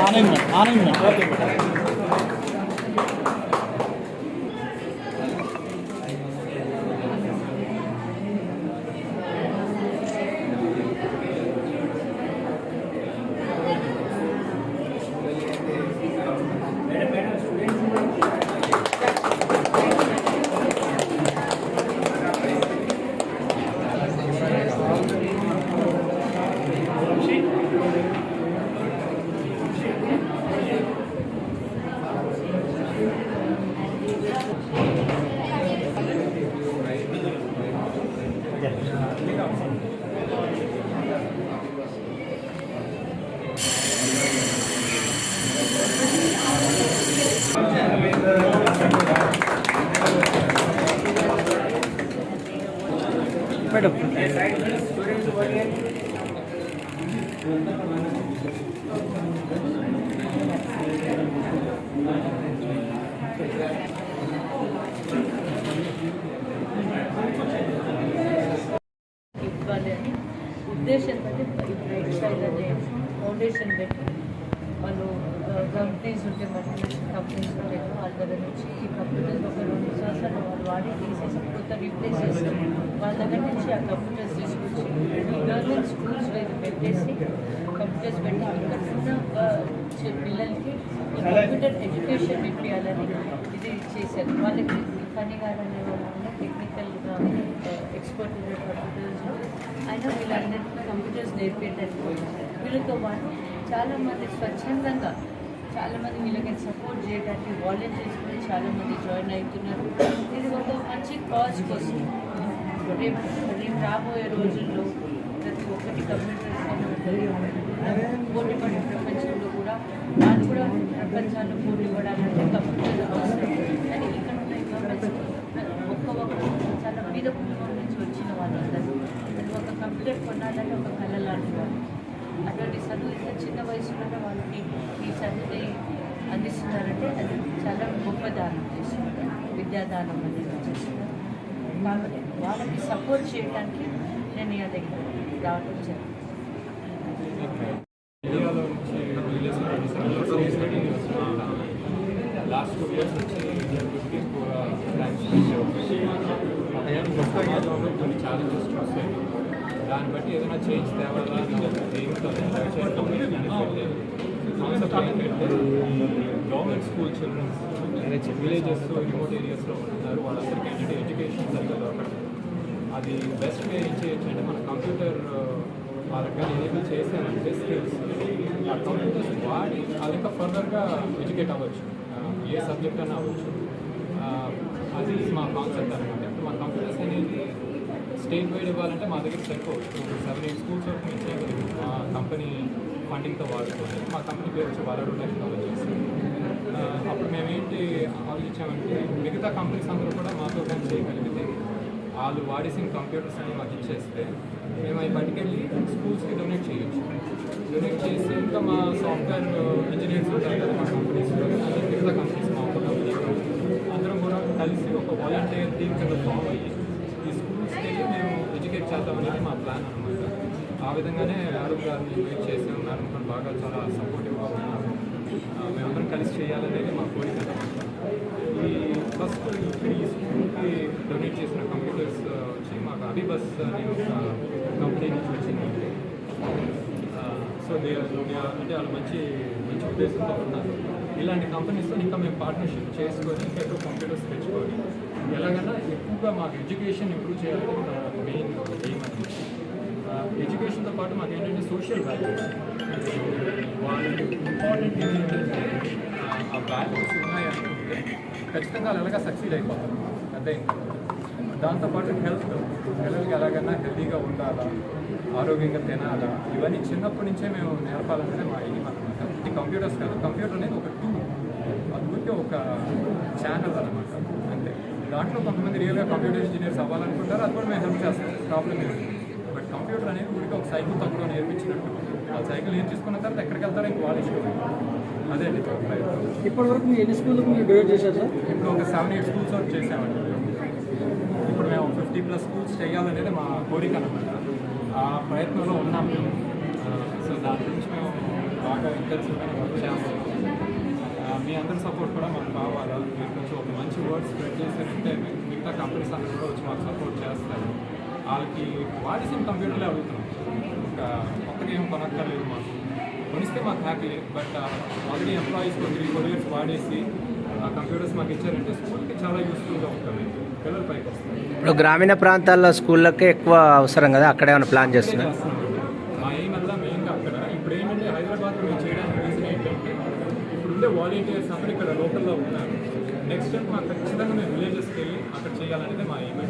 Anand Anand madam ఇవ్వాలి అని. ఉద్దేశంతో బ్రైట్ సైడ్ అనే ఫౌండేషన్ పెట్టి వాళ్ళు కంపెనీస్ ఉంటే మల్టీనేషనల్ కంపెనీస్ ఉంటాయి వాళ్ళ దగ్గర నుంచి ఈ కంప్యూటర్స్ ఒక రెండు సంవత్సరాలు వాడి తీసేసి కొత్త రీప్లేస్ చేసి వాళ్ళ దగ్గర నుంచి ఆ కంప్యూటర్స్ తీసుకొచ్చి ఈ గవర్నమెంట్ స్కూల్స్ వైపు పెట్టేసి కంప్యూటర్స్ పెట్టి ఇక్కడ ఉన్న పిల్లలకి ఈ కంప్యూటర్ ఎడ్యుకేషన్ ఇప్పించాలని ఇది చేశారు. వాళ్ళకి ఫనీ గారు వాళ్ళు టెక్నికల్గా ఎక్స్పర్ట్ కంప్యూటర్స్ అయినా వీళ్ళందరికీ కంప్యూటర్స్ నేర్పేటట్టు వీళ్ళతో పాటు చాలామంది స్వచ్ఛందంగా చాలామంది వీళ్ళకి సపోర్ట్ చేయడానికి వాలంటీర్స్ చాలామంది జాయిన్ అవుతున్నారు. ఇది ఒక మంచి కాజ్ కోసం. రేపు రేపు రాబోయే రోజుల్లో ప్రతి ఒక్కటి కంప్యూటర్స్ పోటీ పడే ప్రపంచంలో కూడా వాళ్ళు కూడా ప్రపంచాన్ని పోటీ పడాలంటే కంప్యూటర్ అవసరం. కానీ ఇక్కడ ఉన్న గవర్నమెంట్స్ ఒక్క ఒక్క చాలా మీద కుటుంబం నుంచి వచ్చిన వాళ్ళందరూ ఒక కంప్యూటర్ కొనాలంటే ఒక కళ లాంటి వాళ్ళు అటువంటి చదువు ఇంత చిన్న వయసులోనే వాళ్ళకి ఈ చదువుని అందిస్తున్నారంటే అది చాలా గొప్ప దానం చేస్తున్నారు విద్యాదానం అనేది కాబట్టి వాళ్ళకి సపోర్ట్ చేయడానికి నేను ఈ దగ్గర రావడం జరిగింది. లాస్ట్ టూ ఇయర్స్ నుంచి కొన్ని ఛాలెంజెస్ చూస్తాయి దాన్ని బట్టి ఏదైనా చేంజ్ తేవాలా? కాన్సెప్ట్ ఏంటంటే government school children villages remote ఏరియాస్లో ఉంటున్నారు వాళ్ళందరికీ ఏంటంటే ఎడ్యుకేషన్ సరిగ్గా దొరకట్లేదు అది బెస్ట్ వే ఏం చేయొచ్చు అంటే మన కంప్యూటర్ వాళ్ళకి కానీ ఎనేబుల్ చేసామంటే స్కిల్స్ ఆ కంప్యూటర్స్ వాడి అది ఇంకా ఫర్దర్గా ఎడ్యుకేట్ అవ్వచ్చు. ఏ సబ్జెక్ట్ అయినా అవ్వచ్చు. అది మా కాన్సెప్ట్ అనమాట మన మా కంప్యూటర్స్ అనేది స్టేట్ వైడ్ ఇవ్వాలంటే మా దగ్గర సరిపోవచ్చు సెవెన్ ఎయిట్ స్కూల్స్ వరకు మేము చేయగలిగాం మా కంపెనీ ఫండింగ్తో వాడుకొని మా కంపెనీ పేరు వచ్చి వాళ్ళు టెక్నాలజీస్. అప్పుడు మేమేంటి ఆలోచించామంటే మిగతా కంపెనీస్ అందరూ కూడా మాతో పని చేయగలిగితే వాళ్ళు వాడేసిన కంప్యూటర్స్ అని మాకు ఇచ్చేస్తే మేము అవి పట్టుకెళ్ళి స్కూల్స్కి డొనేట్ చేయొచ్చు. డొనేట్ చేసి ఇంకా మా సాఫ్ట్వేర్ ఇంజనీర్స్ ఉంటారు కదా మా కంపెనీస్లో అదే మిగతా కంపెనీస్ మా ఒక కంపెనీ అందరం కూడా కలిసి ఒక వాలంటీర్ టీమ్ కింద ఫామ్ అయ్యి ఈ స్కూల్స్కి వెళ్ళి మేము ఎడ్యుకేట్ చేద్దామనేది మా ప్లాన్ అనమాట ఆ విధంగానే అరుణ్ గారిని వెయిట్ చేసాం అరుణ్ గారు బాగా చాలా సపోర్టివ్గా ఉన్నారు. మేమందరం కలిసి చేయాలనేది మా కోరిక. ఈ ఫస్ట్ ఇక్కడ ఈ స్కూల్కి డొనేట్ చేసిన కంప్యూటర్స్ వచ్చి మాకు అభిబస్ అనే ఒక కంపెనీ నుంచి వచ్చింది. సో దే అంటే వాళ్ళు మంచి మంచి ఉద్దేశంతో ఉన్నారు. ఇలాంటి కంపెనీస్తో ఇంకా మేము పార్ట్నర్షిప్ చేసుకొని ఎక్కువ కంప్యూటర్స్ తెచ్చుకొని ఎలాగైనా ఎక్కువగా మాకు ఎడ్యుకేషన్ ఇంప్రూవ్ చేయాలని మెయిన్ ఎయిమ్ అది ఎడ్యుకేషన్తో పాటు మాకు ఏంటంటే సోషల్ వాల్యూస్ వాళ్ళు ఇంపార్టెంట్ ఏంటంటే ఆ వాల్యూస్ ఉన్నాయనుకుంటే ఖచ్చితంగా వాళ్ళు ఎలాగా సక్సీడ్ అయిపోతారు. అదే దాంతోపాటు హెల్త్ పిల్లలకి ఎలాగైనా హెల్తీగా ఉండాలా? ఆరోగ్యంగా తినాలా? ఇవన్నీ చిన్నప్పటి నుంచే మేము నేర్పాలంటే మా ఇది అనమాట ఇది కంప్యూటర్స్ కాదు కంప్యూటర్ అనేది ఒక టూ అందుకే ఒక ఛానల్ అనమాట అంతే. దాంట్లో కొంతమంది రియల్గా కంప్యూటర్ ఇంజనీర్స్ అవ్వాలనుకుంటారు అది కూడా మేము హెల్ప్ చేస్తాం. ప్రాబ్లమ్ ఏమి కంప్యూటర్ అనేది ఊరికి ఒక సైకిల్ తక్కువ నేర్పించినట్టు. ఆ సైకిల్ నేర్చుకున్న తర్వాత ఎక్కడికి వెళ్తారో ఇంక వాళ్ళు ఇష్టం అదే అండి ఇప్పటి వరకు మీరు ఎన్ని మీరు డొనేట్ చేశారు సార్? ఇప్పుడు ఒక సెవెన్ ఎయిట్ స్కూల్స్ వరకు చేసామండి ఇప్పుడు మేము ఫిఫ్టీ ప్లస్ స్కూల్స్ చేయాలనేది మా కోరిక అనమాట ఆ ప్రయత్నంలో ఉన్నాం మేము. సో దాని గురించి మేము బాగా ఇంటెన్సివ్గా వర్క్ చేస్తాం. మీ అందరి సపోర్ట్ కూడా మాకు కావాలా? మీరు కొంచెం ఒక మంచి వర్డ్ స్ప్రెడ్ చేశారంటే మిగతా కంపెనీస్ అందరూ కూడా వచ్చి మాకు సపోర్ట్ చేస్తారు. వాళ్ళకి వాడేసిన కంప్యూటర్లే అడుగుతున్నాం. ఇంకా కొత్తగా ఏం కొనక్కర్లేదు మాకు. కొనిస్తే మాకు happy but already employees three four years వాడేసి ఆ కంప్యూటర్స్ మాకు ఇచ్చారంటే స్కూల్కి చాలా యూస్ఫుల్గా ఉంటుంది. పిల్లలు పైకి వస్తారు. ఇప్పుడు గ్రామీణ ప్రాంతాల్లో స్కూళ్ళకే ఎక్కువ అవసరం కదా? అక్కడ ఏమైనా ప్లాన్ చేస్తున్నారు? చేస్తున్నాం మా ఎయిమ్ అంతా మెయిన్గా అక్కడ. ఇప్పుడు ఏంటంటే హైదరాబాద్లో మేము చేయడానికి రీజన్ ఏంటంటే ఇప్పుడు ఉండే వాలంటీర్స్ అందరూ ఇక్కడ లోకల్లో ఉన్నారు. నెక్స్ట్ టైం మాకు ఖచ్చితంగా మేము విలేజెస్కి వెళ్ళి అక్కడ చేయాలనేది మా ఎయిమ్